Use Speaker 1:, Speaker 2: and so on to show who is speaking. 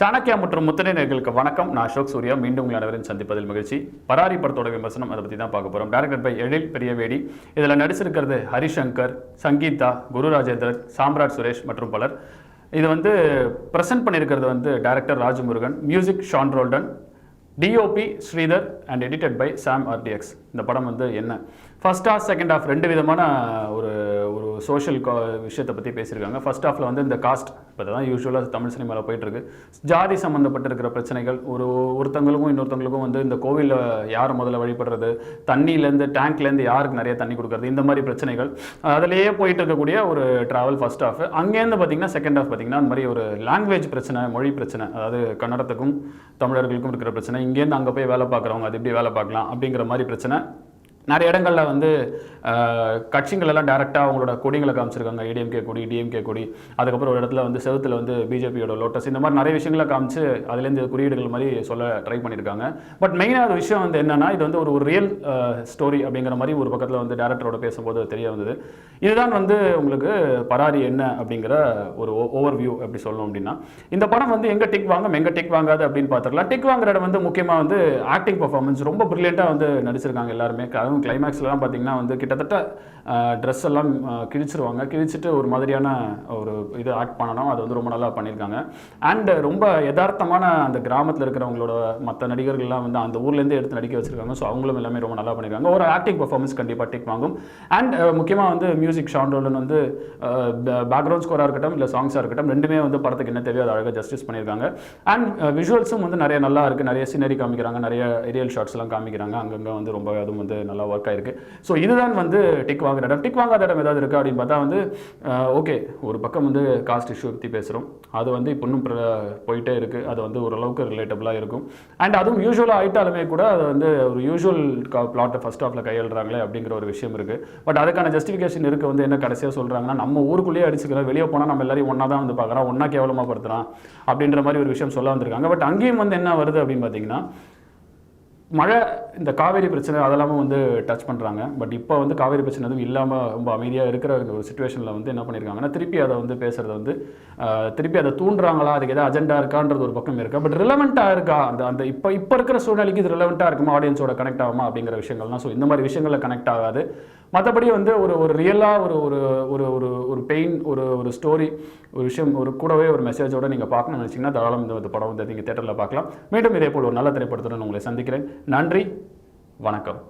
Speaker 1: சாணக்கியா மற்றும் முத்தனை நேர்களுக்கு வணக்கம். நான் அசோக் சூர்யா. மீண்டும் உங்கள் அனைவரும் சந்திப்பதில் மகிழ்ச்சி. பராரி படத்தோட விமர்சனம் அதை பற்றி தான் பார்க்க போகிறோம் டேரக்டர் பை எழில் பெரியவேடி. இதில் நடிச்சிருக்கிறது ஹரிசங்கர் சங்கீதா குரு ராஜேந்திரன் சாம்ராட் சுரேஷ் மற்றும் பலர். இது வந்து ப்ரெசென்ட் பண்ணியிருக்கிறது வந்து director Rajamurugan music Sean Roldan DOP Sridhar and edited by Sam RTX இந்த படம் வந்து என்ன? ஃபர்ஸ்ட் ஹாஃப் செகண்ட் ஹாஃப் ரெண்டு விதமான ஒரு சோஷியல் சோஷியல் விஷயத்தை பற்றி பேசியிருக்காங்க. ஃபர்ஸ்ட் ஹாஃபில் வந்து இந்த காஸ்ட் இப்போ தான் யூஸ்வலாக தமிழ் சினிமாவில் போயிட்டுருக்கு. ஜாதி சம்மந்தப்பட்டிருக்கிற பிரச்சனைகள் ஒரு ஒருத்தங்களுக்கும் இன்னொருத்தங்களுக்கும் வந்து இந்த கோவிலில் யார் முதல்ல வழிபடுறது தண்ணியிலேருந்து டேங்க்லேருந்து யாருக்கு நிறைய தண்ணி கொடுக்குறது இந்த மாதிரி பிரச்சனைகள் அதிலேயே போயிட்டு இருக்கக்கூடிய ஒரு ட்ராவல் ஃபர்ஸ்ட் ஆஃப் அங்கேருந்து பார்த்தீங்கன்னா செகண்ட் ஆஃப் பார்த்தீங்கன்னா அந்த மாதிரி ஒரு லாங்குவேஜ் பிரச்சனை மொழி பிரச்சனை அதாவது கன்னடத்துக்கும் தமிழர்களுக்கும் இருக்கிற பிரச்சனை இங்கேருந்து அங்கே போய் வேலை பார்க்குறவங்க அது எப்படி வேலை பார்க்கலாம் அப்படிங்கிற மாதிரி பிரச்சனை நிறைய இடங்களில் வந்து கட்சிகள் எல்லாம் டேரெக்டாக அவங்களோட கொடிகளை காமிச்சிருக்காங்க. ஏடிஎம்கே கொடி டிஎம்கே கொடி அதுக்கப்புறம் ஒரு இடத்துல வந்து செவத்தில் வந்து பிஜேபியோட லோட்டஸ் இந்த மாதிரி நிறைய விஷயங்களை காமிச்சு அதுலேருந்து குறியீடுகள் மாதிரி சொல்ல ட்ரை பண்ணியிருக்காங்க பட் மெயினாக ஒரு விஷயம் வந்து என்னென்னா இது வந்து ஒரு ஒரு ரியல் ஸ்டோரி அப்படிங்கிற மாதிரி ஒரு பக்கத்தில் வந்து டேரக்டரோட பேசும்போது தெரிய வந்தது. இதுதான் வந்து உங்களுக்கு பராரி என்ன அப்படிங்கிற ஒரு ஓவர் வியூ அப்படி சொல்லணும் அப்படின்னா. இந்த படம் வந்து எங்கே டிக் வாங்கும் எங்கே டிக் வாங்காது அப்படின்னு பார்த்துக்கலாம் டிக் வாங்குற இடம் வந்து முக்கியமாக வந்து ஆக்டிங் பர்ஃபார்மன்ஸ் ரொம்ப ப்ரில்லியண்ட்டாக வந்து நடிச்சிருக்காங்க எல்லாருமே. அதுவும் கிளைமேக்ஸ்லாம் பார்த்தீங்கன்னா வந்து கிட்டத்தட்ட ட்ரெஸ் எல்லாம் கிழிச்சிருவாங்க. கிழிச்சிட்டு ஒரு மாதிரியான ஒரு இது ஆக்ட் பண்ணணும். அது வந்து ரொம்ப நல்லா பண்ணியிருக்காங்க. அண்ட் ரொம்ப யதார்த்தமான அந்த கிராமத்தில் இருக்கிறவங்களோட மற்ற நடிகர்கள்லாம் வந்து அந்த ஊர்லேருந்து எடுத்து நடிக்க வச்சிருக்காங்க. ஸோ அவங்களும் எல்லாமே ரொம்ப நல்லா பண்ணியிருக்காங்க. ஒரு ஆக்டிங் பர்ஃபார்மன்ஸ் கண்டிப்பாக டேக் வாங்கும். அண்ட் முக்கியமாக வந்து மியூசிக் ஷான் ரோலன் வந்து பேக்ரவுண்ட் ஸ்கோராக இருக்கட்டும் இல்லை சாங்ஸாக இருக்கட்டும் ரெண்டுமே வந்து படத்துக்கு என்ன தேவையோ அதை அழகாக ஜஸ்டிஸ் பண்ணியிருக்காங்க. அண்ட் விஷுவல்ஸும் வந்து நிறைய நல்லா இருக்குது நிறைய சீனரி காமிக்கிறாங்க. நிறைய ஏரியல் ஷாட்ஸ்லாம் காமிக்கிறாங்க. அங்கங்கே வந்து ரொம்ப அதுவும் வந்து நல்லா ஒர்க் ஆயிருக்கு. ஸோ இதுதான் வந்து டிக் வாங்குற இடம். டிக் வாங்காத இடம் ஏதாவது இருக்கா அப்படின்னு பார்த்தா வந்து ஓகே ஒரு பக்கம் வந்து காஸ்ட் இஷ்யூ பற்றி பேசுகிறோம் அது வந்து இப்போ இன்னும் போயிட்டே இருக்குது அது வந்து ஓரளவுக்கு ரிலேட்டபிளாக இருக்கும். அண்ட் அதுவும் யூஸ்வலாக ஆயிட்டாலுமே கூட அது வந்து ஒரு யூஸ்வல் பிளாட்டை ஃபர்ஸ்ட் ஆஃபில் கையாளுறாங்களே அப்படிங்கிற ஒரு விஷயம் இருக்குது பட் அதுக்கான ஜஸ்டிஃபிகேஷன் இருக்குது வந்து என்ன கடைசியாக சொல்கிறாங்கன்னா நம்ம ஊருக்குள்ளேயே அடிச்சுக்கிறோம். வெளியே போனால் நம்ம எல்லாரையும் ஒன்றா தான் வந்து பார்க்குறோம். ஒன்றா கேவலமாக படுத்துறான் அப்படின்ற மாதிரி ஒரு விஷயம் சொல்ல வந்திருக்காங்க. பட் அங்கேயும் வந்து என்ன வருது அப்படின்னு பார்த்தீங்கன்னா மழை இந்த காவேரி பிரச்சனை அதெல்லாமும் வந்து டச் பண்ணுறாங்க பட் இப்போ வந்து காவேரி பிரச்சனை எதுவும் இல்லாமல் ரொம்ப அமைதியாக இருக்கிற இந்த ஒரு சுச்சுவேஷனில் வந்து என்ன பண்ணியிருக்காங்கன்னா திருப்பி அதை வந்து பேசுகிறத வந்து திருப்பி அதை தூண்டுறாங்களா? அதுக்கு ஏதாவது அஜெண்டா இருக்கான்றது ஒரு பக்கம் இருக்கா? பட் ரிலவெண்ட்டாக இருக்கா? அந்த அந்த இப்போ இப்போ இருக்கிற சூழ்நிலைக்கு இது ரிலவெண்ட்டாக இருக்குமா? ஆடியன்ஸோட கனெக்ட் ஆகுமா? அப்படிங்கிற விஷயங்கள்லாம். ஸோ இந்த மாதிரி விஷயங்களில் கனெக்ட் ஆகாது. மற்றபடி வந்து ஒரு ஒரு ரியலாக ஒரு ஒரு ஒரு ஒரு ஒரு பெயின் ஒரு ஒரு ஸ்டோரி ஒரு விஷயம் ஒரு கூடவே ஒரு மெசேஜோட நீங்கள் பார்க்கணும்னு நினச்சிங்கன்னா தாராளம் இந்த படம் வந்து நீங்கள் தேட்டரில் பார்க்கலாம். மீண்டும் இதே போல் ஒரு நல்ல திரைப்படத்துடன் உங்களை சந்திக்கிறேன். நன்றி வணக்கம்.